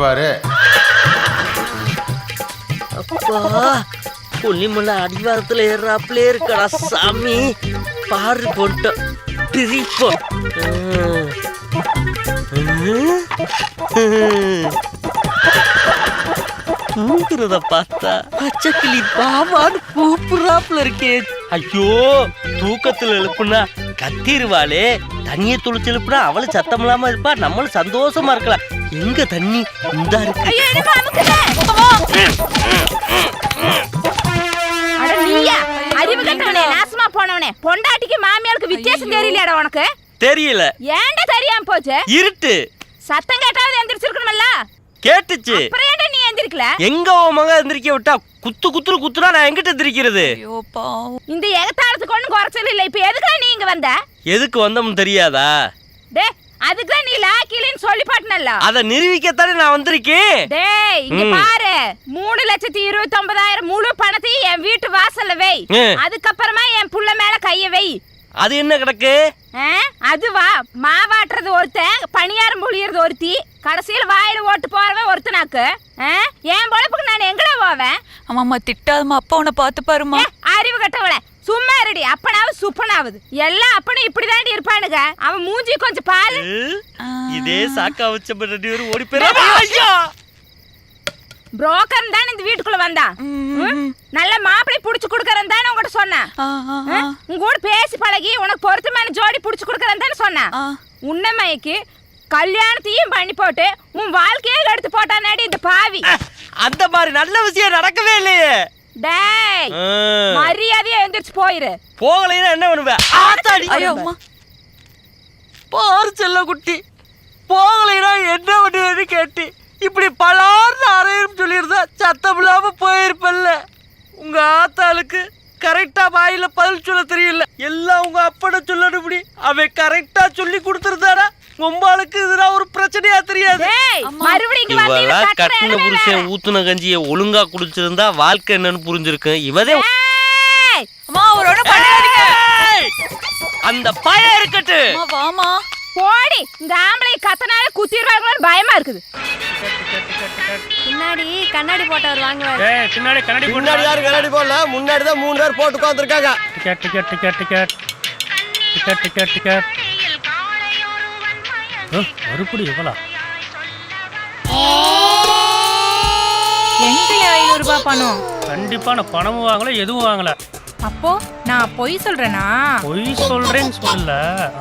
பாரு. அப்பா கொல்லிமலை அடிவாரத்துல ஏறாப்லே இருக்கடா சாமி. பாரு போட்டோம் பிரிப்போம் தூங்குறத பார்த்தா பச்சைக்கிளி பாவான்னு கூப்பிடுறாப்புல இருக்கே. ஐயோ தூக்கத்துல எழுப்புனா கத்திருவாளே. தண்ணிய துளிச்சு எழுப்புனா அவளும் சத்தம் இல்லாம இருப்பா நம்மளும் சந்தோஷமா இருக்கலாம். எங்க தண்ணி இந்தா இருக்கு. அறிவு கட்டவனே நாசமா போனவனே. பொண்டாட்டிக்கு மாமியாருக்கு வித்தியாசம் தெரியலையாடா உனக்கு. தெரியல. ஏன்டா தெரியாம போச்சு? இருட்டு. சத்தம் கேட்டாவது எந்திரிச்சிருக்கணும்ல கேட்டுச்சு. அப்புறம் ஏன்டா நீ எந்திரிக்கல? எங்க உன் மக எந்திரிக்க விட்டா குத்து குத்துரு குத்துனா நான் எங்கிட்ட எந்திரிக்கிறது. இந்த எகத்தாரத்துக்கு ஒண்ணும் குறைச்சல் இல்ல. இப்ப எதுக்குடா நீ இங்க வந்த? எதுக்கு வந்தோம்னு தெரியாதா? டே அதுக்குதான் நீ லாக்கிலின்னு சொல்லி பாட்டினல்ல. அத நிரூபிக்கத்தானே நான் வந்திருக்கேன். டேய் இங்க. பாரு. மூணு லட்சத்தி இருபத்தி ஒன்பதாயிரம் முழு பணத்தையும் என் வீட்டு வாசல்ல வை. அதுக்கப்புறமா என் புள்ள மேல கைய வை. அது என்ன கிடக்கு? ஆ? அதுவா மாவாட்டுறது ஒருத்தன் பணியாரம் புளியறது ஒருத்தி கடைசியில வாயில ஓட்டு போறவன் ஒருத்தனாக்கு. ஆ? என் பொழப்புக்கு நான் எங்கடா போவேன்? அம்மா திட்டாதம்மா. அப்பா உன்னை பார்த்து பாருமா அறிவு கட்டவள. இருடி அப்பனாவது சுப்பனாவது? எல்லா அப்பனும் இப்படிதாண்டி இருப்பானுங்க அவன் மூஞ்சி கொஞ்சம் பாரு. இதே சாக்கா வச்ச ரெண்டு பேரும் ஓடி போயிடா புரோக்கர் தான் இந்த வீட்டுக்குள்ள வந்தான் ம்? நல்ல மாப்பிளை புடிச்சு கொடுக்கறேன் தானே உங்ககிட்ட சொன்னேன். உங்க கூட பேசி பழகி உனக்கு பொருத்தமான ஜோடி புடிச்சு கொடுக்கறேன் தானே சொன்னேன். ஆ. உன்னமைக்கு கல்யாணத்தையும் பண்ணி போட்டு உன் வாழ்க்கையே எடுத்து போட்டானேடி இந்த பாவி. அந்த மாதிரி நல்ல விஷயம் நடக்கவே இல்லையே. டேய். மரியாதையா எந்திரிச்சு போயிரு. போகலைன்னா என்ன பண்ணுவேன் ஆத்தாடி ஐயோ அம்மா. பாரு செல்ல குட்டி. போகலைன்னா என்ன பண்ணுவேன்னு கேட்டு இப்படி பலார்னு அறையும் சொல்லியிருந்தா சத்தம் இல்லாம போயிருப்பல்ல உங்க ஆத்தாளுக்கு கரெக்டா வாயில பதில் சொல்ல தெரியல. எல்லாம் உங்க அப்பட சொல்லணும்படி அவன் கரெக்டா சொல்லி கொடுத்துருந்தாடா. உம்பாளுக்கு இதெல்லாம் ஒரு பிரச்சனையா தெரியாது. இவெல்லாம் கட்டின. புருஷன் ஊத்துன கஞ்சியை ஒழுங்கா குடிச்சிருந்தா வாழ்க்கை என்னன்னு புரிஞ்சிருக்கு. இவதே! அந்த பயம் இருக்கட்டு. அம்மா வாமா போடி இந்த ஆம்பளை கத்தனால குத்திடுவாங்களோன்னு பயமா இருக்குது. பின்னாடி கண்ணாடி போட்டவர் வாங்குவார். ஏய் பின்னாடி கண்ணாடி முன்னாடி யாரும் கண்ணாடி போடல? முன்னாடி தான் மூணு பேர் போட்டு உட்காந்துருக்காங்க ticket ticket ticket ticket. Ticket ticket ticket. மறுபடி எவ்வளோ எங்க ஐநூறு ரூபாய் பணம்? கண்டிப்பா நான் பணமும் வாங்கல எதுவும் வாங்கல. அப்போ நான் பொய் சொல்றேனா? பொய் சொல்றேன்னு சொல்லல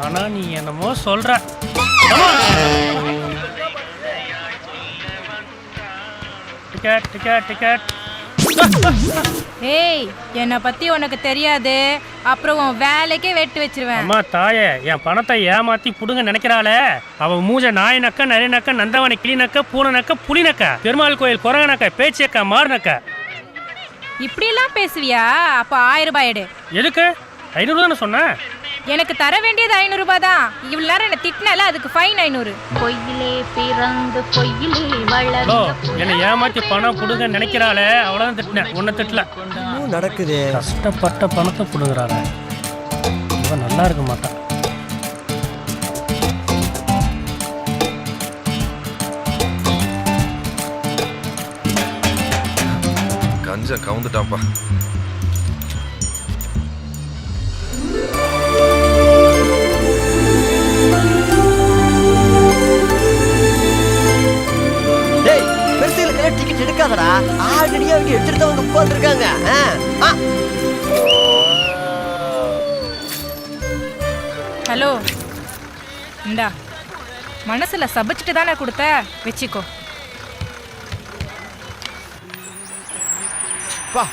ஆனா நீ என்னமோ சொல்ற. டிக்கெட் டிக்கெட் டிக்கெட் ஏய் என்னை பத்தி உனக்கு தெரியாது. அப்புறம் உன் வேலைக்கே வெட்டு வச்சிருவேன். அம்மா தாயே என் பணத்தை ஏமாத்தி புடுங்க நினைக்கிறாளே. அவ மூஞ்ச நாய் நக்க நரி நக்க நந்தவனை கிளி நக்க பூனை நக்க புலி நக்க பெருமாள் கோயில் குரங்க நக்க பேச்சியக்கா மாறு நக்க. இப்படியெல்லாம் பேசுவியா? அப்ப ஆயிரம் ரூபாய் எடு. எதுக்கு? ஐநூறு தானே சொன்னேன். எனக்கு தர வேண்டியது ஐநூறு ரூபாய் தான். இவ்வளவு நேரம் என்ன திட்டினால அதுக்கு ஃபைன் ஐநூறு. பொய்யிலே பிறந்து பொய்யிலே ஹலோ என்னை ஏமாத்தி பணம் புடுங்க நினைக்கிறாளே அவ்வளோதான் திட்டினேன். உன்னை திட்டல. இன்னும் நடக்குது? கஷ்டப்பட்ட பணத்தை புடுங்குறாளே இவன் நல்லா இருக்க மாட்டான் கஞ்சன் கவுந்துட்டான்ப்பா. அவங்க எடுத்துட்டு உட்காந்துருக்காங்க ஹலோ. இந்தா மனசுல சபிச்சுட்டு தானே கொடுத்த? வச்சுக்கோ. பா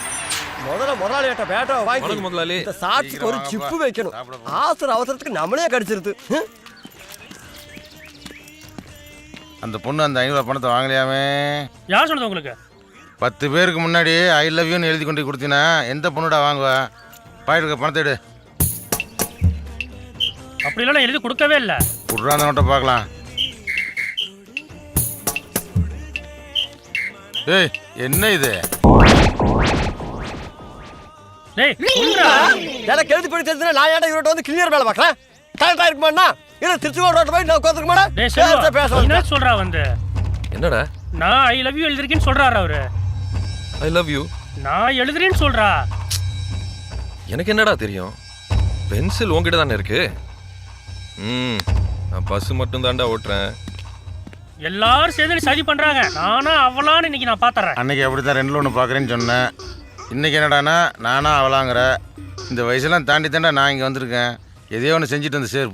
முதல்ல முதலாளியாட்ட பேட்டா வாங்கி முதலாளி. இந்த சாட்சிக்கு ஒரு சிப்பு. வைக்கணும். ஆசுர அவசரத்துக்கு நம்மளே கடிச்சிருது? அந்த பொண்ணு அந்த ஐநூறு பணத்தை வாங்கலையாமே? யார் சொன்னது உங்களுக்கு? பத்து பேருக்கு முன்னாடி ஐ லவ் யூன்னு எழுதி கொண்டு கொடுத்தீங்கன்னா எந்த பொண்ணுடா வாங்குவா? பாயிட்டு பணத்தை எடு. அப்படிலாம் நான் எழுதி கொடுக்கவே இல்லை. விட்றா அந்த நோட்டை பார்க்கலாம். ஏய் என்ன இது? டேய் சொல்றா. எனக்கு எழுதி படி தெரிஞ்சுனா நான் ஏன்டா இவர்கிட்ட வந்து கிளியர் வேலை பார்க்கறேன்? கரெக்டாக இருக்குமாண்ணா இல்லை திருச்சி ரோட்டை போய் நான் உட்காந்துருக்க டேய் மாட்டேன் செல்வா பேச என்ன. சொல்றா வந்து? என்னடா? நான் ஐ லவ் யூ எழுதிருக்கேன்னு சொல்றாரு அவரு. ஐ லவ் யூ நான் எழுதுறேன்னு சொல்றா. எனக்கு என்னடா தெரியும்? பென்சில் உங்ககிட்ட தானே இருக்கு? ம் நான் பஸ் மட்டும் தாண்டா ஓட்டுறேன். எல்லாரும் சேர்ந்து சதி பண்றாங்க. நானா அவளான்னு இன்னைக்கு நான் பாத்துறேன். அன்னைக்கு அப்படி தான் ரெண்டில் ஒன்று பார்க்குறேன்னு சொன்னேன். இன்னைக்கு என்னடானா நானா அவளாங்கிற. இந்த வயசெல்லாம் தாண்டி தாண்டா நான் இங்கே வந்திருக்கேன். எதையோ ஒன்று செஞ்சுட்டு வந்து சேர்